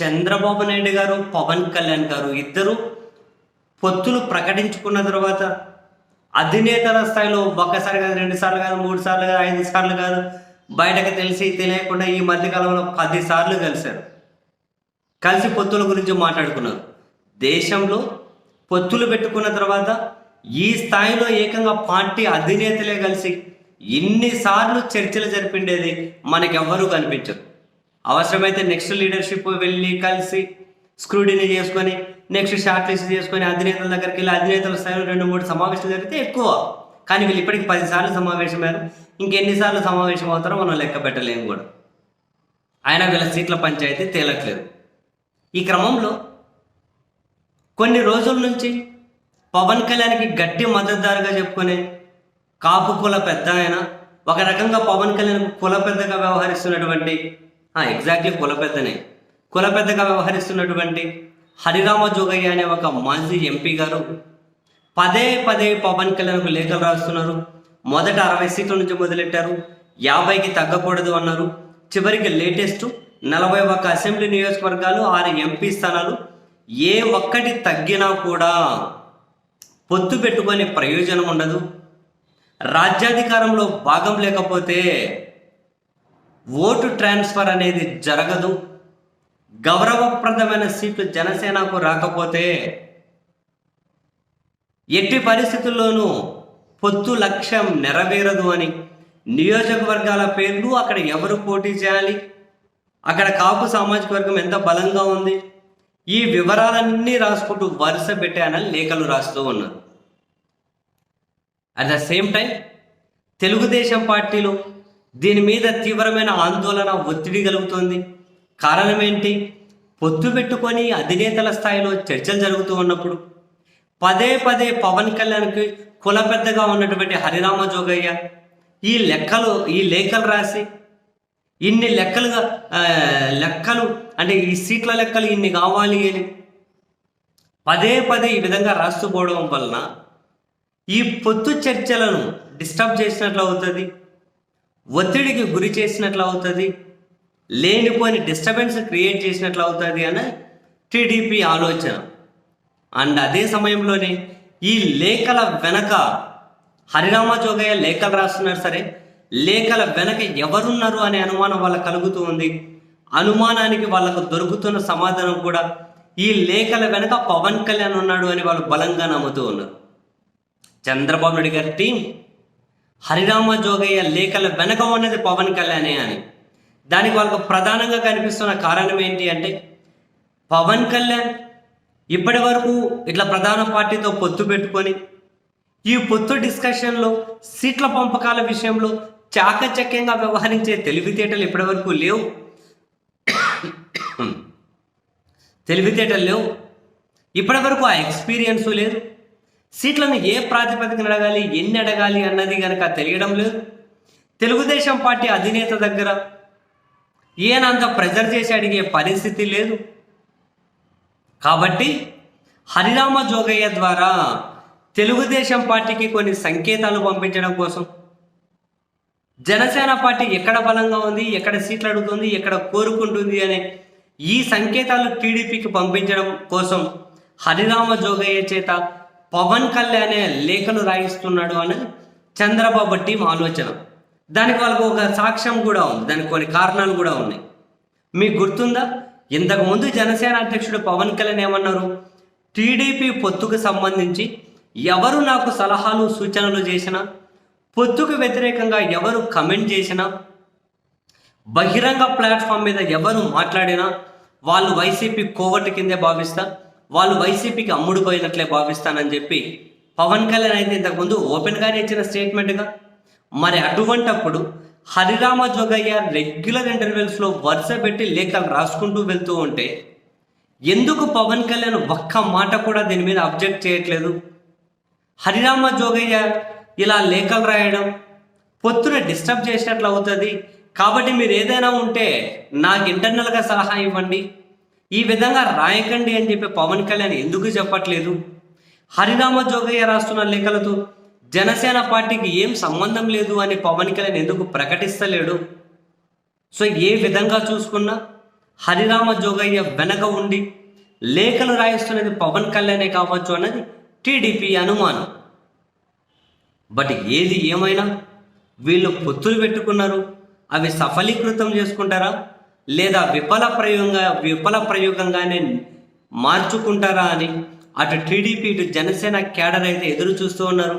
చంద్రబాబు నాయుడు గారు పవన్ కళ్యాణ్ గారు ఇద్దరు పొత్తులు ప్రకటించుకున్న తర్వాత అధినేతల స్థాయిలో ఒక్కసారి కాదు రెండు సార్లు కాదు మూడు సార్లు కాదు ఐదు సార్లు కాదు బయటకు తెలిసి తెలియకుండా ఈ మధ్యకాలంలో పది సార్లు కలిశారు. కలిసి పొత్తుల గురించి మాట్లాడుకున్నారు. దేశంలో పొత్తులు పెట్టుకున్న తర్వాత ఈ స్థాయిలో ఏకంగా పార్టీ అధినేతలే కలిసి ఇన్నిసార్లు చర్చలు జరిపిండేది మనకెవ్వరూ కనిపించరు. అవసరమైతే నెక్స్ట్ లీడర్షిప్ వెళ్ళి కలిసి స్క్రూడిని చేసుకొని నెక్స్ట్ షార్ట్ లిస్ట్ చేసుకొని అధినేతల దగ్గరికి వెళ్ళి అధినేతల స్థాయిలో రెండు మూడు సమావేశాలు జరిగితే ఎక్కువ. కానీ వీళ్ళు ఇప్పటికి పదిసార్లు సమావేశమయ్యారు. ఇంకెన్నిసార్లు సమావేశం అవుతారో మనం లెక్క పెట్టలేము కూడా. ఆయన వీళ్ళ సీట్ల పంచాయతీ తేలట్లేదు. ఈ క్రమంలో కొన్ని రోజుల నుంచి పవన్ కళ్యాణ్కి గట్టి మద్దతుదారుగా చెప్పుకునే కాపు కుల పెద్ద ఆయన ఒక రకంగా పవన్ కళ్యాణ్ కుల పెద్దగా వ్యవహరిస్తున్నటువంటి ఎగ్జాక్ట్లీ కుల పెద్దనే కుల పెద్దగా వ్యవహరిస్తున్నటువంటి హరిరామ జోగయ్య అనే ఒక మాజీ ఎంపీ గారు పదే పదే పవన్ కళ్యాణ్కు లేఖలు రాస్తున్నారు. మొదట అరవై సీట్ల నుంచి మొదలెట్టారు. యాభైకి తగ్గకూడదు అన్నారు. చివరికి లేటెస్ట్ నలభై ఒక్క అసెంబ్లీ నియోజకవర్గాలు ఆరు ఎంపీ స్థానాలు ఏ ఒక్కటి తగ్గినా కూడా పొత్తు పెట్టుకొని ప్రయోజనం ఉండదు. రాజ్యాధికారంలో భాగం లేకపోతే ఓటు ట్రాన్స్ఫర్ అనేది జరగదు. గౌరవప్రదమైన సీట్లు జనసేనకు రాకపోతే ఎట్టి పరిస్థితుల్లోనూ పొత్తు లక్ష్యం నెరవేరదు అని నియోజకవర్గాల పేర్లు అక్కడ ఎవరు పోటీ చేయాలి? అక్కడ కాపు సామాజిక వర్గం ఎంత బలంగా ఉంది? ఈ వివరాలన్నీ రాసుకుంటూ వరుస పెట్టానని లేఖలు రాస్తూ ఉన్నారు. At the same time Telugu Desam పార్టీలో దీని మీద తీవ్రమైన ఆందోళన ఒత్తిడి కలుగుతుంది. కారణం ఏంటి? పొత్తు పెట్టుకొని అధినేతల స్థాయిలో చర్చలు జరుగుతూ ఉన్నప్పుడు పదే పదే పవన్ కళ్యాణ్కి కుల పెద్దగా ఉన్నటువంటి హరిరామ జోగయ్య ఈ లెక్కలు ఈ లేఖలు రాసి ఇన్ని లెక్కలుగా లెక్కలు అంటే ఈ సీట్ల లెక్కలు ఇన్ని కావాలి అని పదే పదే ఈ విధంగా రాస్తూ పోవడం వలన ఈ పొత్తు చర్చలను డిస్టర్బ్ చేసినట్లు అవుతుంది. ఒత్తిడికి గురి చేసినట్లు అవుతుంది లేనిపోని డిస్టర్బెన్స్ క్రియేట్ చేసినట్లు అవుతుంది అని టీడీపీ ఆలోచన. అండ్ అదే సమయంలోనే ఈ లేఖల వెనక హరిరామ జోగయ్య లేఖలు రాస్తున్నారు సరే లేఖల వెనక ఎవరున్నారు అనే అనుమానం వాళ్ళకు కలుగుతూ ఉంది. అనుమానానికి వాళ్ళకు దొరుకుతున్న సమాధానం కూడా ఈ లేఖల వెనక పవన్ కళ్యాణ్ ఉన్నాడు అని వాళ్ళు బలంగా నమ్ముతూ ఉన్నారు. చంద్రబాబు నాయుడు గారి టీం హరిరామ జోగయ్య లేఖల వెనక ఉన్నది పవన్ కళ్యాణే అని. దానికి వాళ్ళకు ప్రధానంగా కనిపిస్తున్న కారణం ఏంటి అంటే పవన్ కళ్యాణ్ ఇప్పటి వరకు ఇట్లా ప్రధాన పార్టీతో పొత్తు పెట్టుకొని ఈ పొత్తు డిస్కషన్లో సీట్ల పంపకాల విషయంలో చాకచక్యంగా వ్యవహరించే తెలివితేటలు ఇప్పటివరకు లేవు. తెలివితేటలు లేవు. ఇప్పటివరకు ఆ ఎక్స్పీరియన్స్ లేదు. సీట్లను ఏ ప్రాతిపదికన అడగాలి ఎన్ని అడగాలి అన్నది కనుక తెలియడం లేదు. తెలుగుదేశం పార్టీ అధినేత దగ్గర ఈయనంత ప్రెజర్ చేసి అడిగే పరిస్థితి లేదు. కాబట్టి హరిరామ జోగయ్య ద్వారా తెలుగుదేశం పార్టీకి కొన్ని సంకేతాలు పంపించడం కోసం జనసేన పార్టీ ఎక్కడ బలంగా ఉంది ఎక్కడ సీట్లు అడుగుతుంది ఎక్కడ కోరుకుంటుంది అనే ఈ సంకేతాలు టీడీపీకి పంపించడం కోసం హరిరామ జోగయ్య చేత పవన్ కళ్యాణ్ లేఖలు రాయిస్తున్నాడు అని చంద్రబాబు టీం ఆలోచన. దానికి వాళ్ళకు ఒక సాక్ష్యం కూడా ఉంది. దానికి కొన్ని కారణాలు కూడా ఉన్నాయి. మీకు గుర్తుందా? ఇంతకుముందు జనసేన అధ్యక్షుడు పవన్ కళ్యాణ్ ఏమన్నారు? టీడీపీ పొత్తుకు సంబంధించి ఎవరు నాకు సలహాలు సూచనలు చేసినా పొత్తుకు వ్యతిరేకంగా ఎవరు కమెంట్ చేసినా బహిరంగ ప్లాట్ఫామ్ మీద ఎవరు మాట్లాడినా వాళ్ళు వైసీపీ కోవటి కిందే భావిస్తా వాళ్ళు వైసీపీకి అమ్ముడుపోయినట్లే భావిస్తానని చెప్పి పవన్ కళ్యాణ్ అయితే ఇంతకుముందు ఓపెన్గానే ఇచ్చిన స్టేట్మెంట్గా మరి అటువంటప్పుడు హరిరామ జోగయ్య రెగ్యులర్ ఇంటర్వెల్స్లో వరుస పెట్టి లేఖలు రాసుకుంటూ వెళ్తూ ఉంటే ఎందుకు పవన్ కళ్యాణ్ ఒక్క మాట కూడా దీని మీద అబ్జెక్ట్ చేయట్లేదు? హరిరామ జోగయ్య ఇలా లేఖలు రాయడం పొత్తున డిస్టర్బ్ చేసినట్లు అవుతుంది. కాబట్టి మీరు ఏదైనా ఉంటే నాకు ఇంటర్నల్గా సలహా ఇవ్వండి. ఈ విధంగా రాయకండి అని చెప్పి పవన్ కళ్యాణ్ ఎందుకు చెప్పట్లేదు? హరిరామ జోగయ్య రాస్తున్న లేఖలతో జనసేన పార్టీకి ఏం సంబంధం లేదు అని పవన్ కళ్యాణ్ ఎందుకు ప్రకటిస్తలేడు? సో ఏ విధంగా చూసుకున్నా హరిరామ జోగయ్య వెనక ఉండి లేఖలు రాయిస్తున్నది పవన్ కళ్యాణే కావచ్చు అన్నది టీడీపీ అనుమానం. బట్ ఏది ఏమైనా వీళ్ళు పొత్తులు పెట్టుకున్నారు అవి సఫలీకృతం చేసుకుంటారా? లేదా విఫల ప్రయోగంగా విఫల ప్రయోగంగానే మార్చుకుంటారా అని అటు టీడీపీ ఇటు జనసేన క్యాడర్ అయితే ఎదురు చూస్తూ ఉన్నారు.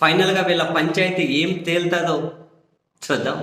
ఫైనల్గా వీళ్ళ పంచాయతీ ఏం తేలుతుందో చూద్దాం.